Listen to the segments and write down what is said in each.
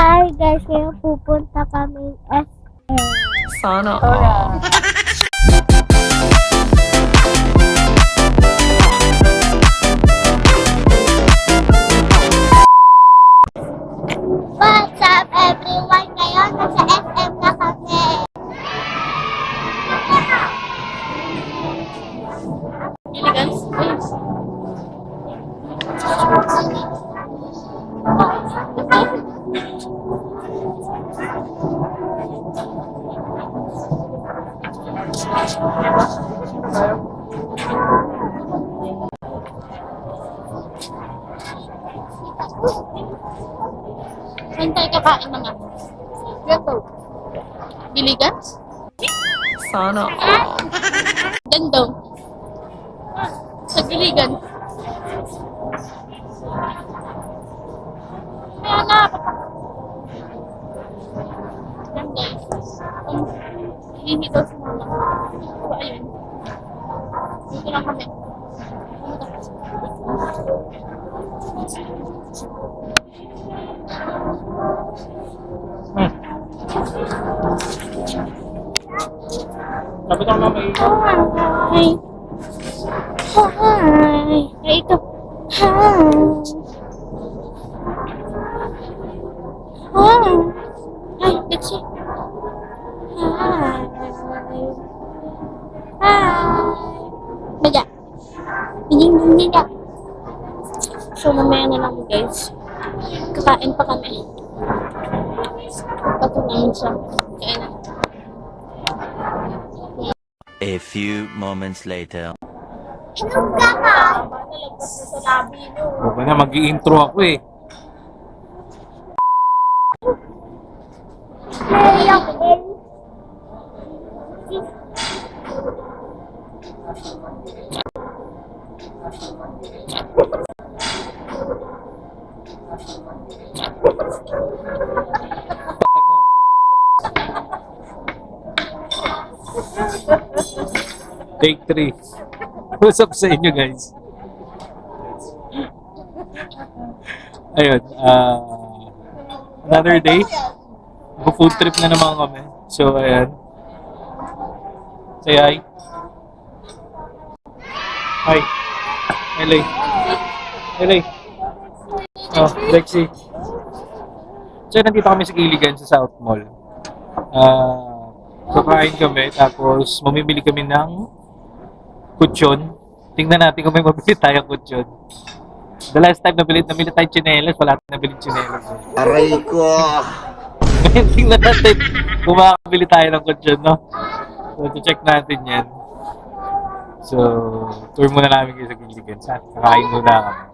Hi guys, ngayon pupunta kami SM. Sana all. Saan tayo kakain mga? Gato. Biligans? Sana all. Gandong. Sa Biligan. Kaya na, papa. Yan guys. Um, hihingi daw si mama. So, ayun. Dito lang kami. Sabi ko naman may Hi. Hi. Ay, ito. Hi. Hi. Hi, let's see. Hi. Hi. Baga. Bining bining ka. So, mamaya na lang guys. Kakain pa kami. Pato namin siya. Kaya na. A few moments later. Inom ka ka. Huwag na, mag-i-intro ako eh. Hey, ako Take 3. What's up sa inyo guys? Ayun, ah another day. Mag-food trip na naman kami. So, ayan. Say hi. Hi. Hello. Hello. Oh, Lexi. So, nandito kami sa Giligan sa South Mall. Ah, kakain kami, tapos mamimili kami ng kutsyon. Tingnan natin kung may mabili tayong kutsyon. The last time nabili, nabili tayong tsinelas, wala tayong nabili tsinelas. Eh. Aray ko! Ngayon, tingnan natin kung makakabili tayo ng kutsyon, no? So, check natin yan. So, tour muna namin kayo sa Giligan. Sa kakain muna kami.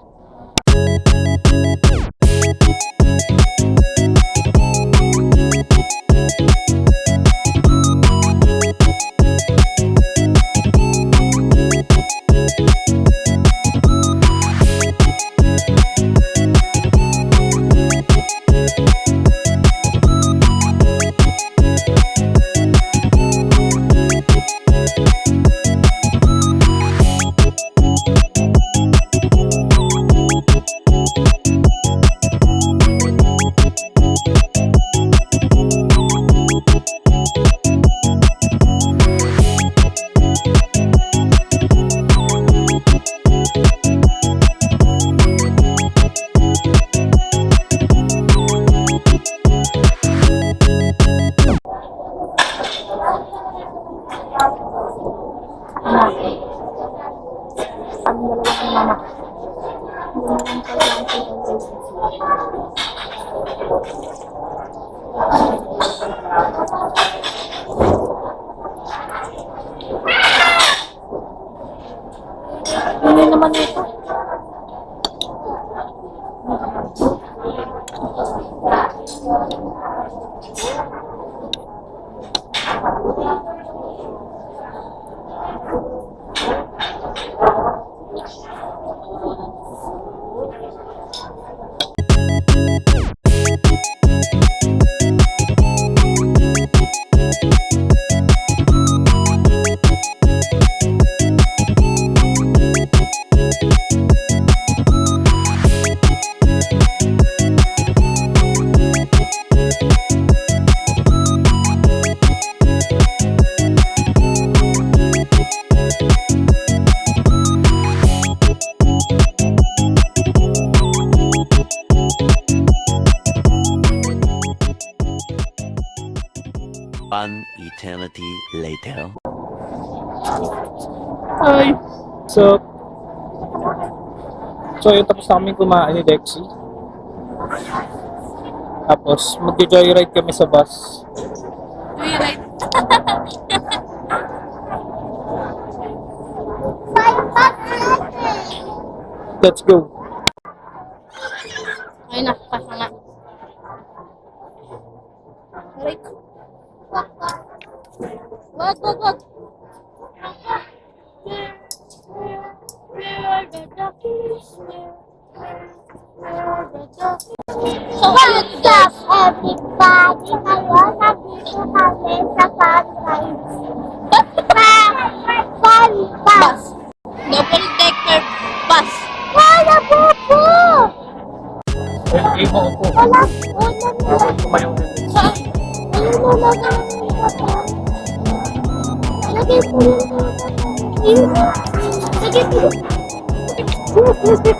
One eternity later. Hi! So, so yun, tapos na kami kumain ni Dexy. Tapos, mag-joyride kami sa bus. Joyride. Let's go! Ay, nakakasa nga. Aray ko. So, Lagay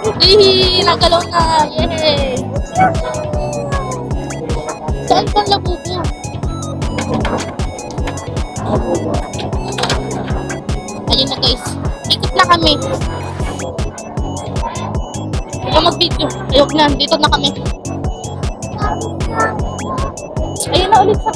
po Ihi, nagalaw na. Yay! Saan pang labubo? Ayun na guys. Ikot na kami. Ikaw mag-video. Ayok na. Dito na kami. Ayun na ulit sa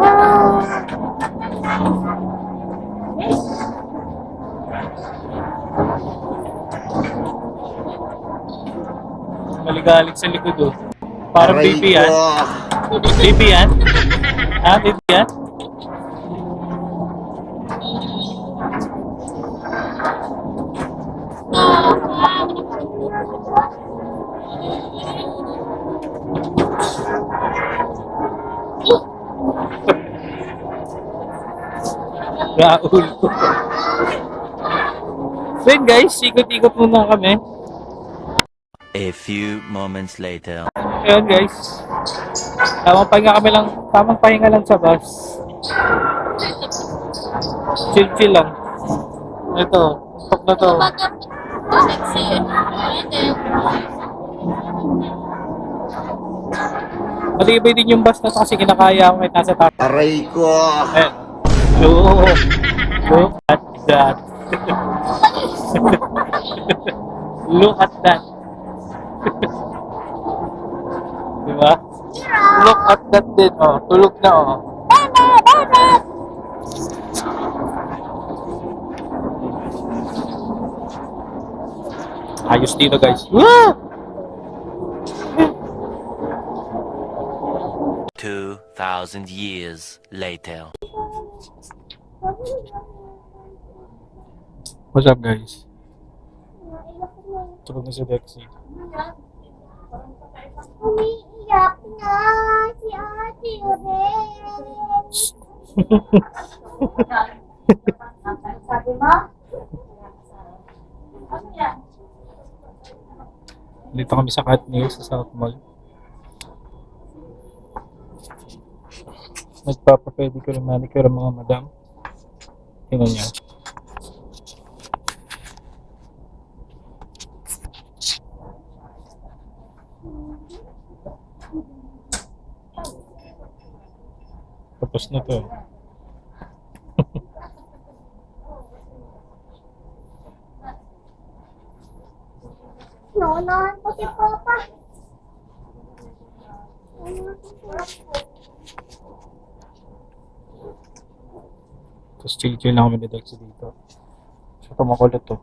Bye. Maligalig sa likod oh. Parang baby yan. Baby yan? Ha? Baby yan? Raul. so yun guys, ikot-ikot muna kami. A few moments later. Ayun guys. Tamang pahinga kami lang, tamang pahinga lang sa bus. Chill chill lang. Ito, tok na to. Matibay din yung bus na to kasi kinakaya ko kahit nasa taas. Aray ko! Eh, look, look at that. look at that. diba? Look at that din, oh. Tulog na, oh. Ayos dito, guys. Woo! 2,000 years later. What's up, guys? Tulog na si Dexy. Umiiyak na si Ate Ren. Sabi mo? Dito kami sa Cat Nails sa South Mall. Nagpapapedicure manicure ang mga madam. Tingnan niyo. Tapos na to. Nonohan ko si Papa. Tapos chill-chill lang kami ni Dexy dito. So, tumakulot to.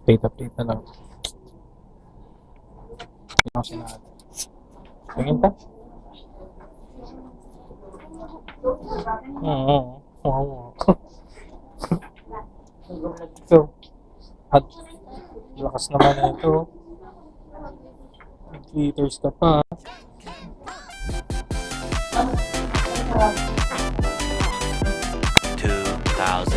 Update, update na lang. Hindi ako sinahal. Tingin ta? Oo. Oo. Ito. At lakas naman na ito. 8 liters ka pa. Two thousand